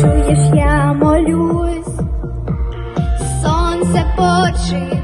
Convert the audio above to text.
Чуєш, я молюсь, сонце почекай